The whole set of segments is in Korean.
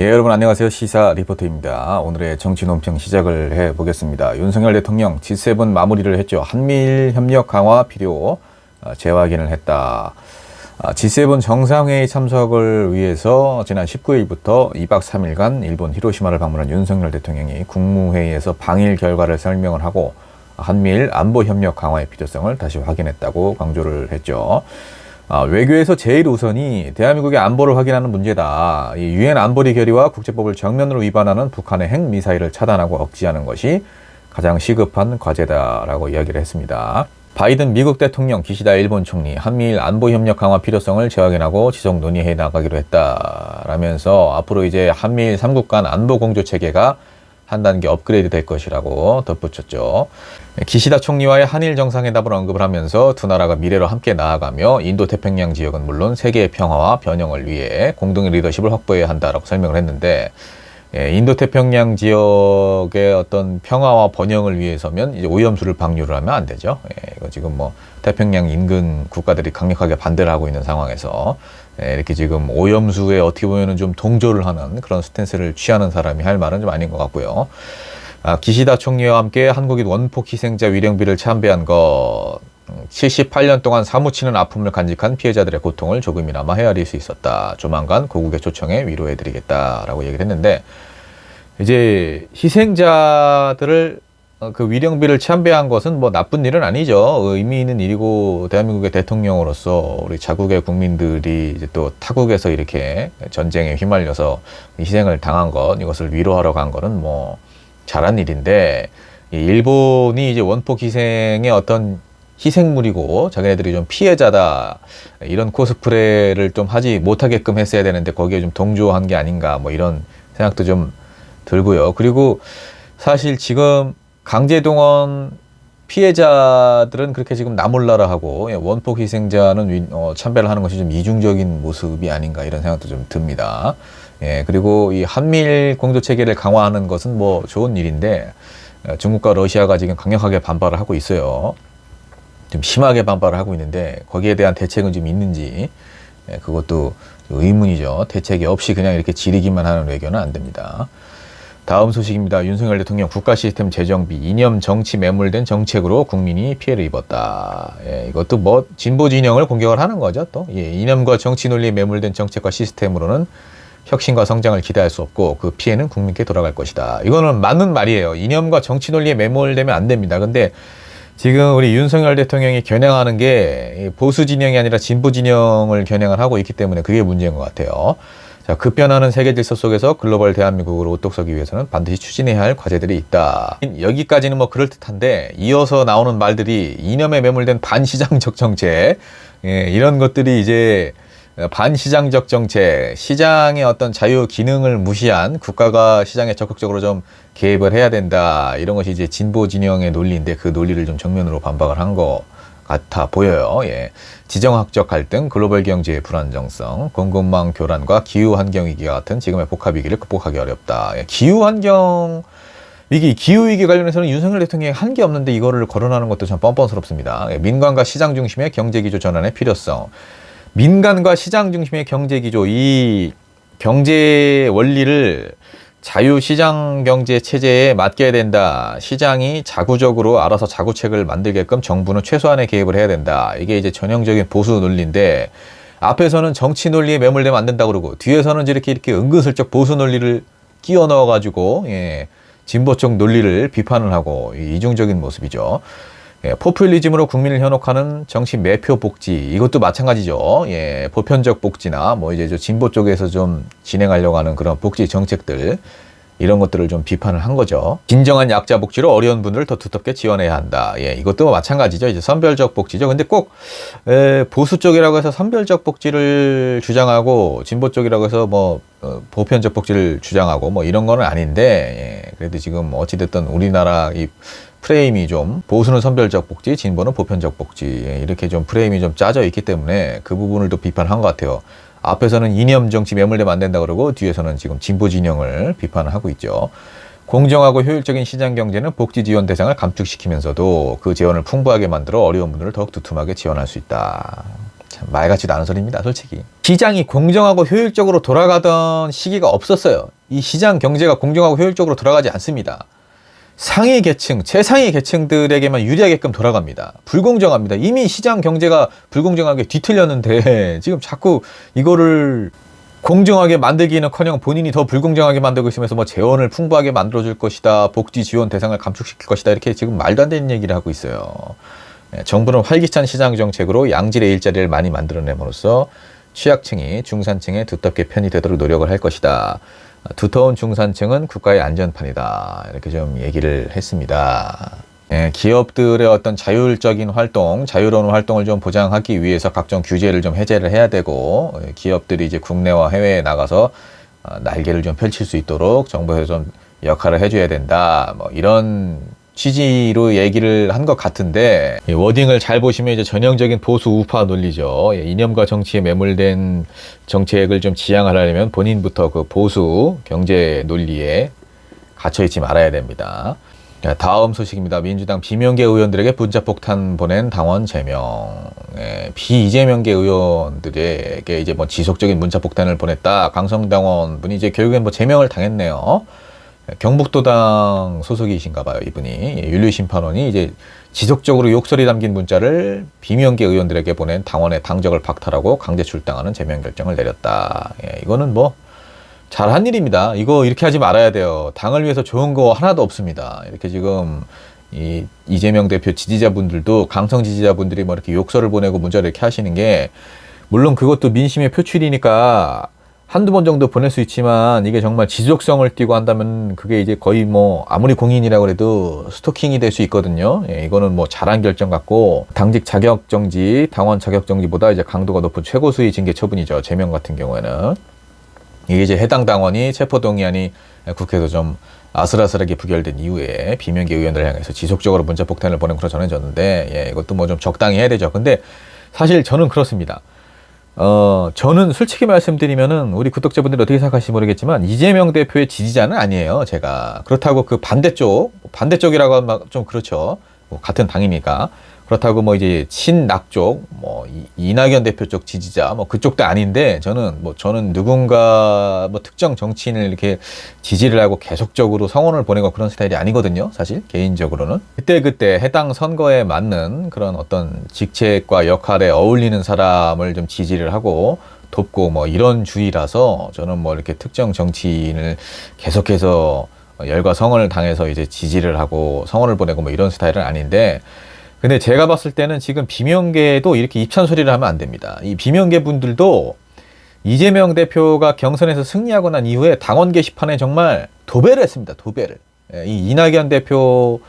예, 여러분 안녕하세요. 시사 리포터입니다. 오늘의 정치 논평 시작을 해 보겠습니다. 윤석열 대통령 G7 마무리를 했죠. 한미일 협력 강화 필요 어, 재확인을 했다. 아, G7 정상회의 참석을 위해서 지난 19일부터 2박 3일간 일본 히로시마를 방문한 윤석열 대통령이 국무회의에서 방일 결과를 설명을 하고 한미일 안보 협력 강화의 필요성을 다시 확인했다고 강조를 했죠. 아, 외교에서 제일 우선이 대한민국의 안보를 확인하는 문제다. 이 유엔 안보리 결의와 국제법을 정면으로 위반하는 북한의 핵 미사일을 차단하고 억제하는 것이 가장 시급한 과제다라고 이야기를 했습니다. 바이든 미국 대통령, 기시다 일본 총리, 한미일 안보 협력 강화 필요성을 재확인하고 지속 논의해 나가기로 했다라면서 앞으로 이제 한미일 삼국 간 안보 공조 체계가 한 단계 업그레이드 될 것이라고 덧붙였죠. 기시다 총리와의 한일 정상회담을 언급을 하면서 두 나라가 미래로 함께 나아가며 인도 태평양 지역은 물론 세계의 평화와 변형을 위해 공동의 리더십을 확보해야 한다라고 설명을 했는데 예, 인도 태평양 지역의 어떤 평화와 번영을 위해서면 이제 오염수를 방류를 하면 안 되죠. 예, 이거 지금 뭐 태평양 인근 국가들이 강력하게 반대를 하고 있는 상황에서 예, 이렇게 지금 오염수에 어떻게 보면은 좀 동조를 하는 그런 스탠스를 취하는 사람이 할 말은 좀 아닌 것 같고요. 아, 기시다 총리와 함께 한국인 원폭 희생자 위령비를 참배한 것 78년 동안 사무치는 아픔을 간직한 피해자들의 고통을 조금이나마 헤아릴 수 있었다. 조만간 고국의 초청에 위로해드리겠다라고 얘기를 했는데 이제 희생자들을 어, 그 위령비를 참배한 것은 뭐 나쁜 일은 아니죠. 의미 있는 일이고 대한민국의 대통령으로서 우리 자국의 국민들이 이제 또 타국에서 이렇게 전쟁에 휘말려서 희생을 당한 것 이것을 위로하러 간 거는 뭐 잘한 일인데 이 일본이 이제 원폭 희생의 어떤 희생물이고 자기네들이 좀 피해자다 이런 코스프레를 좀 하지 못하게끔 했어야 되는데 거기에 좀 동조한 게 아닌가 뭐 이런 생각도 좀 들고요. 그리고 사실 지금 강제동원 피해자들은 그렇게 지금 나몰라라 하고 예, 원폭 희생자는 위- 어, 참배를 하는 것이 좀 이중적인 모습이 아닌가 이런 생각도 좀 듭니다. 예, 그리고 이 한미일 공조 체계를 강화하는 것은 뭐 좋은 일인데 어, 중국과 러시아가 지금 강력하게 반발을 하고 있어요. 좀 심하게 반발을 하고 있는데 거기에 대한 대책은 좀 있는지 예, 그것도 의문이죠. 대책이 없이 그냥 이렇게 지리기만 하는 외교는 안 됩니다. 다음 소식입니다. 윤석열 대통령 국가 시스템 재정비 이념 정치 매몰된 정책으로 국민이 피해를 입었다. 예, 이것도 뭐 진보 진영을 공격을 하는 거죠. 또 예, 이념과 정치 논리에 매몰된 정책과 시스템으로는 혁신과 성장을 기대할 수 없고 그 피해는 국민께 돌아갈 것이다. 이거는 맞는 말이에요. 이념과 정치 논리에 매몰되면 안 됩니다. 근데 지금 우리 윤석열 대통령이 겨냥하는 게 보수 진영이 아니라 진보 진영을 겨냥을 하고 있기 때문에 그게 문제인 것 같아요. 자, 급변하는 세계 질서 속에서 글로벌 대한민국으로 우뚝 서기 위해서는 반드시 추진해야 할 과제들이 있다. 여기까지는 뭐 그럴듯한데 이어서 나오는 말들이 이념에 매몰된 반시장적 정책 예, 이런 것들이 이제 반시장적 정책, 시장의 어떤 자유 기능을 무시한 국가가 시장에 적극적으로 좀 개입을 해야 된다. 이런 것이 이제 진보 진영의 논리인데 그 논리를 좀 정면으로 반박을 한것 같아 보여요. 예. 지정학적 갈등, 글로벌 경제의 불안정성, 공급망 교란과 기후 환경 위기와 같은 지금의 복합 위기를 극복하기 어렵다. 예. 기후 환경 위기, 기후 위기 관련해서는 윤석열 대통령이 한 게 없는데 이거를 거론하는 것도 참 뻔뻔스럽습니다. 예. 민관과 시장 중심의 경제 기조 전환의 필요성. 민간과 시장 중심의 경제 기조, 이 경제 원리를 자유시장 경제 체제에 맡겨야 된다. 시장이 자구적으로 알아서 자구책을 만들게끔 정부는 최소한의 개입을 해야 된다. 이게 이제 전형적인 보수 논리인데 앞에서는 정치 논리에 매몰되면 안 된다 그러고 뒤에서는 이렇게 이렇게 은근슬쩍 보수 논리를 끼워 넣어 가지고 예, 진보 쪽 논리를 비판을 하고 이 이중적인 모습이죠. 예, 포퓰리즘으로 국민을 현혹하는 정치 매표 복지 이것도 마찬가지죠. 예, 보편적 복지나 뭐 이제 저 진보 쪽에서 좀 진행하려고 하는 그런 복지 정책들 이런 것들을 좀 비판을 한 거죠. 진정한 약자 복지로 어려운 분들을 더 두텁게 지원해야 한다. 예, 이것도 마찬가지죠. 이제 선별적 복지죠. 근데 꼭 에, 보수 쪽이라고 해서 선별적 복지를 주장하고 진보 쪽이라고 해서 뭐 어, 보편적 복지를 주장하고 뭐 이런 거는 아닌데 예, 그래도 지금 어찌됐든 우리나라 이 프레임이 좀 보수는 선별적 복지, 진보는 보편적 복지 예, 이렇게 좀 프레임이 좀 짜져 있기 때문에 그 부분을 또 비판한 것 같아요. 앞에서는 이념 정치 매몰되면 안 된다 그러고 뒤에서는 지금 진보 진영을 비판을 하고 있죠. 공정하고 효율적인 시장 경제는 복지 지원 대상을 감축시키면서도 그 지원을 풍부하게 만들어 어려운 분들을 더욱 두툼하게 지원할 수 있다. 참 말 같지도 않은 소리입니다, 솔직히. 시장이 공정하고 효율적으로 돌아가던 시기가 없었어요. 이 시장 경제가 공정하고 효율적으로 돌아가지 않습니다. 상위 계층, 최상위 계층들에게만 유리하게끔 돌아갑니다. 불공정합니다. 이미 시장 경제가 불공정하게 뒤틀렸는데 지금 자꾸 이거를 공정하게 만들기는커녕 본인이 더 불공정하게 만들고 있으면서 뭐 재원을 풍부하게 만들어줄 것이다, 복지 지원 대상을 감축시킬 것이다 이렇게 지금 말도 안 되는 얘기를 하고 있어요. 예, 정부는 활기찬 시장 정책으로 양질의 일자리를 많이 만들어냄으로써 취약층이 중산층에 두텁게 편이 되도록 노력을 할 것이다. 두터운 중산층은 국가의 안전판이다. 이렇게 좀 얘기를 했습니다. 예, 기업들의 어떤 자율적인 활동, 자유로운 활동을 좀 보장하기 위해서 각종 규제를 좀 해제를 해야 되고, 예, 기업들이 이제 국내와 해외에 나가서 어, 날개를 좀 펼칠 수 있도록 정부에서 좀 역할을 해줘야 된다. 뭐 이런 취지로 얘기를 한 것 같은데 워딩을 잘 보시면 이제 전형적인 보수 우파 논리죠. 예, 이념과 정치에 매몰된 정책을 좀 지향하려면 본인부터 그 보수 경제 논리에 갇혀 있지 말아야 됩니다. 다음 소식입니다. 민주당 비명계 의원들에게 문자폭탄 보낸 당원 제명. 예, 비이재명계 의원들에게 이제 뭐 지속적인 문자폭탄을 보냈다. 강성당원 분이 이제 결국엔 뭐 제명을 당했네요. 경북도당 소속이신가 봐요, 이분이. 예, 윤리 심판원이 이제 지속적으로 욕설이 담긴 문자를 비명계 의원들에게 보낸 당원의 당적을 박탈하고 강제 출당하는 제명 결정을 내렸다. 예, 이거는 뭐 잘한 일입니다. 이거 이렇게 하지 말아야 돼요. 당을 위해서 좋은 거 하나도 없습니다. 이렇게 지금 이 이재명 대표 지지자분들도 강성 지지자분들이 뭐 이렇게 욕설을 보내고 문자를 이렇게 하시는 게 물론 그것도 민심의 표출이니까 한두 번 정도 보낼 수 있지만 이게 정말 지속성을 띠고 한다면 그게 이제 거의 뭐 아무리 공인이라고 해도 스토킹이 될 수 있거든요. 예, 이거는 뭐 잘한 결정 같고 당직 자격 정지, 당원 자격 정지보다 이제 강도가 높은 최고 수위 징계 처분이죠. 제명 같은 경우에는 이게 이제 해당 당원이 체포 동의안이 국회에서 좀 아슬아슬하게 부결된 이후에 비명계 의원들 향해서 지속적으로 문자 폭탄을 보낸 것으로 전해졌는데 예, 이것도 뭐 좀 적당히 해야 되죠. 근데 사실 저는 그렇습니다. 어, 저는 솔직히 말씀드리면은 우리 구독자분들이 어떻게 생각하실지 모르겠지만 이재명 대표의 지지자는 아니에요. 제가 그렇다고 그 반대쪽 반대쪽이라고 하면 좀 그렇죠. 뭐 같은 당이니까 그렇다고 뭐 이제 친낙 쪽, 뭐 이낙연 대표 쪽 지지자, 뭐 그쪽도 아닌데 저는 뭐 저는 누군가 뭐 특정 정치인을 이렇게 지지를 하고 계속적으로 성원을 보내고 그런 스타일이 아니거든요. 사실 개인적으로는 그때 그때 해당 선거에 맞는 그런 어떤 직책과 역할에 어울리는 사람을 좀 지지를 하고 돕고 뭐 이런 주의라서 저는 뭐 이렇게 특정 정치인을 계속해서 열과 성원을 당해서 이제 지지를 하고 성원을 보내고 뭐 이런 스타일은 아닌데 근데 제가 봤을 때는 지금 비명계도 이렇게 입찬 소리를 하면 안 됩니다. 이 비명계 분들도 이재명 대표가 경선에서 승리하고 난 이후에 당원 게시판에 정말 도배를 했습니다. 도배를. 예, 이 이낙연 대표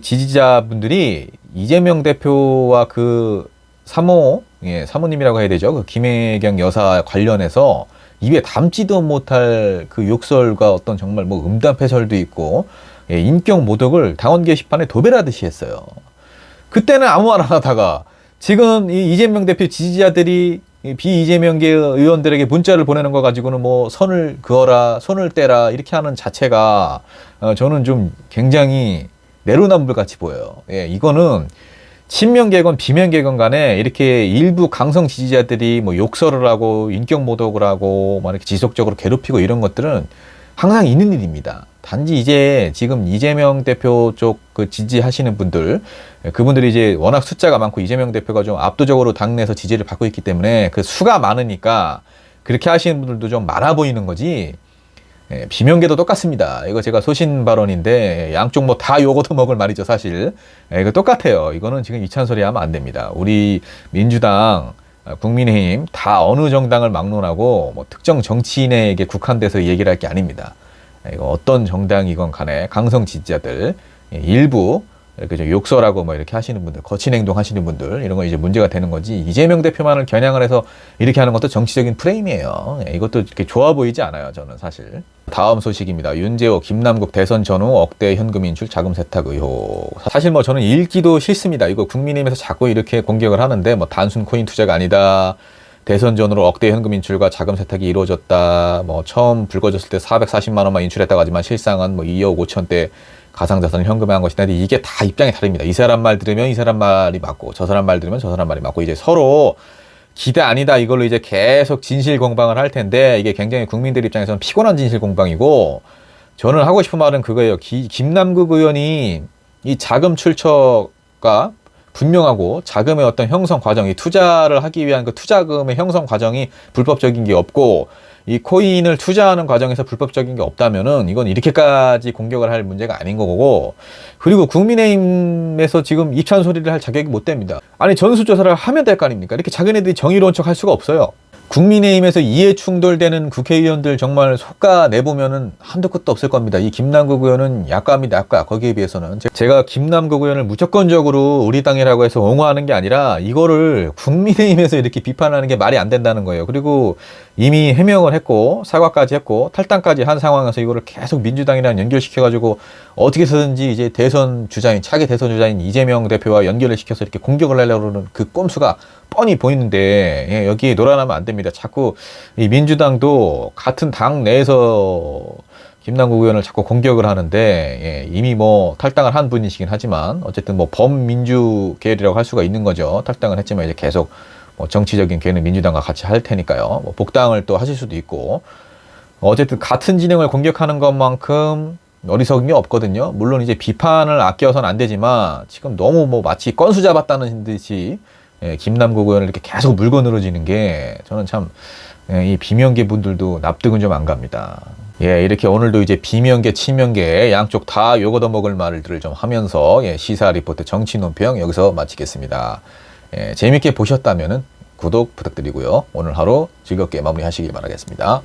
지지자분들이 이재명 대표와 그 사모, 예, 사모님이라고 해야 되죠. 그 김혜경 여사 관련해서 입에 담지도 못할 그 욕설과 어떤 정말 뭐 음담패설도 있고 예, 인격 모독을 당원 게시판에 도배하듯이 했어요. 그때는 아무 말 안 하다가 지금 이 이재명 대표 지지자들이 비 이재명계 의원들에게 문자를 보내는 거 가지고는 뭐 선을 그어라, 손을 떼라 이렇게 하는 자체가 어, 저는 좀 굉장히 내로남불 같이 보여요. 예, 이거는 친명계건 비명계건 간에 이렇게 일부 강성 지지자들이 뭐 욕설을 하고 인격 모독을 하고 막 이렇게 지속적으로 괴롭히고 이런 것들은 항상 있는 일입니다. 단지 이제 지금 이재명 대표 쪽 그 지지하시는 분들 그분들이 이제 워낙 숫자가 많고 이재명 대표가 좀 압도적으로 당내에서 지지를 받고 있기 때문에 그 수가 많으니까 그렇게 하시는 분들도 좀 많아 보이는 거지. 예, 비명계도 똑같습니다. 이거 제가 소신 발언인데 양쪽 뭐 다 요거도 먹을 말이죠, 사실. 예, 이거 똑같아요. 이거는 지금 이찬 소리 하면 안 됩니다. 우리 민주당, 국민의힘 다 어느 정당을 막론하고 뭐 특정 정치인에게 국한돼서 얘기를 할 게 아닙니다. 이거 어떤 정당이건 간에 강성 지지자들 예, 일부 좀 욕설하고 뭐 이렇게 하시는 분들, 거친 행동 하시는 분들 이런 거 이제 문제가 되는 거지 이재명 대표만을 겨냥을 해서 이렇게 하는 것도 정치적인 프레임이에요. 예, 이것도 이렇게 좋아 보이지 않아요, 저는 사실. 다음 소식입니다. 윤재호, 김남국 대선 전후 억대 현금 인출 자금 세탁 의혹. 사실 뭐 저는 읽기도 싫습니다. 이거 국민의힘에서 자꾸 이렇게 공격을 하는데 뭐 단순 코인 투자가 아니다. 대선 전으로 억대 현금 인출과 자금 세탁이 이루어졌다. 뭐 처음 불거졌을 때 440만 원만 인출했다고 하지만 실상은 뭐 2억 5천대 가상자산을 현금화 한 것이다. 근데 이게 다 입장이 다릅니다. 이 사람 말 들으면 이 사람 말이 맞고 저 사람 말 들으면 저 사람 말이 맞고 이제 서로 기대 아니다 이걸로 이제 계속 진실 공방을 할 텐데 이게 굉장히 국민들 입장에서는 피곤한 진실 공방이고 저는 하고 싶은 말은 그거예요. 기- 김남국 의원이 이 자금 출처가 분명하고 자금의 어떤 형성 과정이 투자를 하기 위한 그 투자금의 형성 과정이 불법적인 게 없고 이 코인을 투자하는 과정에서 불법적인 게 없다면은 이건 이렇게까지 공격을 할 문제가 아닌 거고 그리고 국민의힘에서 지금 입찬 소리를 할 자격이 못 됩니다. 아니 전수조사를 하면 될 거 아닙니까? 이렇게 자기네들이 정의로운 척 할 수가 없어요. 국민의힘에서 이해 충돌되는 국회의원들 정말 속가 내보면은 한도 끝도 없을 겁니다. 이 김남국 의원은 약과입니다. 약과. 거기에 비해서는. 제- 제가 김남국 의원을 무조건적으로 우리 당이라고 해서 옹호하는 게 아니라 이거를 국민의힘에서 이렇게 비판하는 게 말이 안 된다는 거예요. 그리고 이미 해명을 했고 사과까지 했고 탈당까지 한 상황에서 이거를 계속 민주당이랑 연결시켜 가지고 어떻게 해서든지 이제 대선 주자인 차기 대선 주자인 이재명 대표와 연결을 시켜서 이렇게 공격을 하려고 그러는 그 꼼수가 뻔히 보이는데 예, 여기에 놀아나면 안 됩니다. 자꾸 이 민주당도 같은 당 내에서 김남국 의원을 자꾸 공격을 하는데 예, 이미 뭐 탈당을 한 분이시긴 하지만 어쨌든 뭐 범민주 계열이라고 할 수가 있는 거죠. 탈당을 했지만 이제 계속 뭐 정치적인 계는 민주당과 같이 할 테니까요. 뭐 복당을 또 하실 수도 있고 어쨌든 같은 진영을 공격하는 것만큼 어리석은 게 없거든요. 물론 이제 비판을 아껴서는 안 되지만 지금 너무 뭐 마치 건수 잡았다는 듯이 예, 김남국 의원을 이렇게 계속 물고 늘어지는 게 저는 참 이 비명계 분들도 납득은 좀 안 갑니다. 예, 이렇게 오늘도 이제 비명계, 치명계 양쪽 다 요거 더 먹을 말들을 좀 하면서 예, 시사 리포트 정치 논평 여기서 마치겠습니다. 예, 재밌게 보셨다면은 구독 부탁드리고요. 오늘 하루 즐겁게 마무리하시길 바라겠습니다.